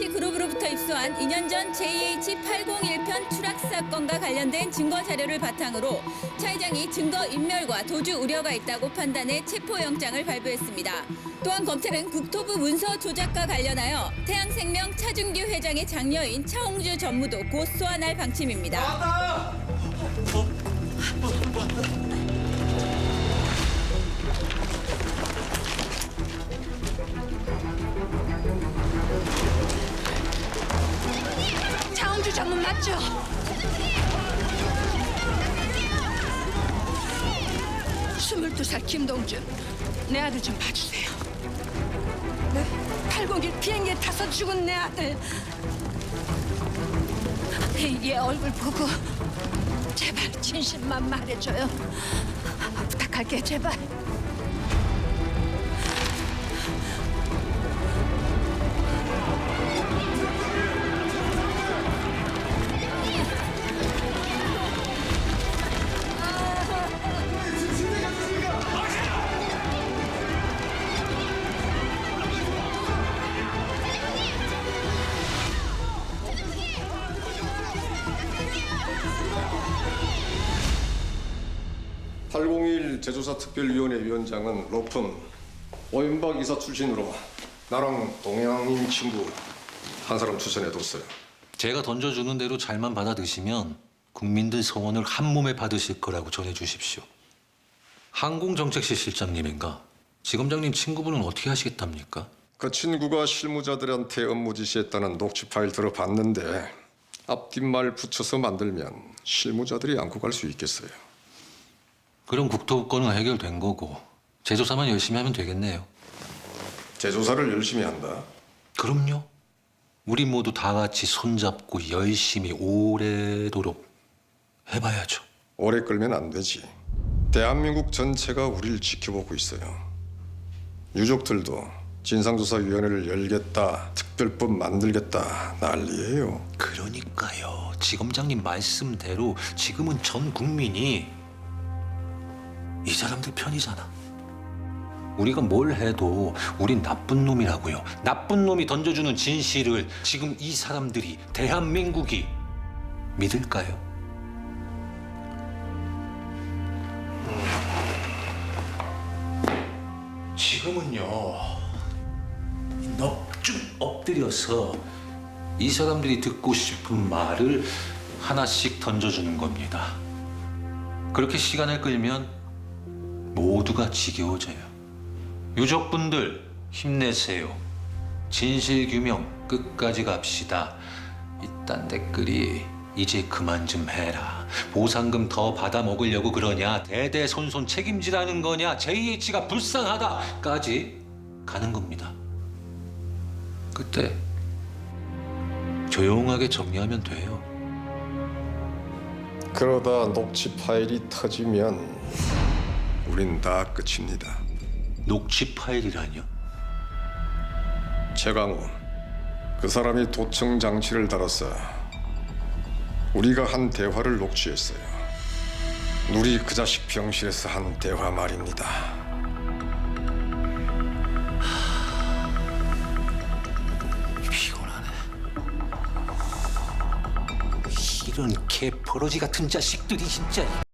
JH 그룹으로부터 입수한 2년 전 JH801편 추락 사건과 관련된 증거 자료를 바탕으로 차 회장이 증거 인멸과 도주 우려가 있다고 판단해 체포영장을 발부했습니다. 또한 검찰은 국토부 문서 조작과 관련하여 태양생명 차준규 회장의 장녀인 차홍주 전무도 곧 소환할 방침입니다. 맞죠? 스물두 살 김동준 내 아들 좀 봐주세요. 네? 801 비행기에 타서 죽은 내 아들 얘 얼굴 보고 제발 진실만 말해줘요. 부탁할게 제발. (801) 제조사 특별위원회 위원장은 로펌 오인박 이사 출신으로 나랑 동양인 친구 한 사람 추천해뒀어요 제가 던져주는 대로 잘만 받아 드시면 국민들 소원을 한 몸에 받으실 거라고 전해주십시오. 항공정책실 실장님인가? 지검장님 친구분은 어떻게 하시겠답니까? 그 친구가 실무자들한테 업무 지시했다는 녹취 파일 들어봤는데 앞뒷말 붙여서 만들면 실무자들이 안고 갈 수 있겠어요 그럼 국토부 건은 해결된 거고 제조사만 열심히 하면 되겠네요. 제조사를 열심히 한다 그럼요. 우리 모두 다 같이 손잡고 열심히 오래도록 해봐야죠. 오래 끌면 안 되지. 대한민국 전체가 우리를 지켜보고 있어요. 유족들도 진상조사위원회를 열겠다, 특별법 만들겠다 난리예요. 그러니까요. 지검장님 말씀대로 지금은 전 국민이 이 사람들 편이잖아. 우리가 뭘 해도 우린 나쁜 놈이라고요. 나쁜 놈이 던져주는 진실을 지금 이 사람들이 대한민국이 믿을까요? 지금은요 넙죽 엎드려서 이 사람들이 듣고 싶은 말을 하나씩 던져주는 겁니다. 그렇게 시간을 끌면 모두가 지겨워져요. 유족분들 힘내세요. 진실 규명 끝까지 갑시다. 이딴 댓글이 이제 그만 좀 해라. 보상금 더 받아 먹으려고 그러냐? 대대손손 책임지라는 거냐? JH가 불쌍하다까지 가는 겁니다. 그때 조용하게 정리하면 돼요. 그러다 녹취 파일이 터지면 우린 다 끝입니다. 녹취 파일이라뇨? 최강우, 그 사람이 도청 장치를 달았어. 우리가 한 대화를 녹취했어요. 누리 그 자식 병실에서 한 대화 말입니다. 피곤하네. 이런 개버러지 같은 자식들이 진짜.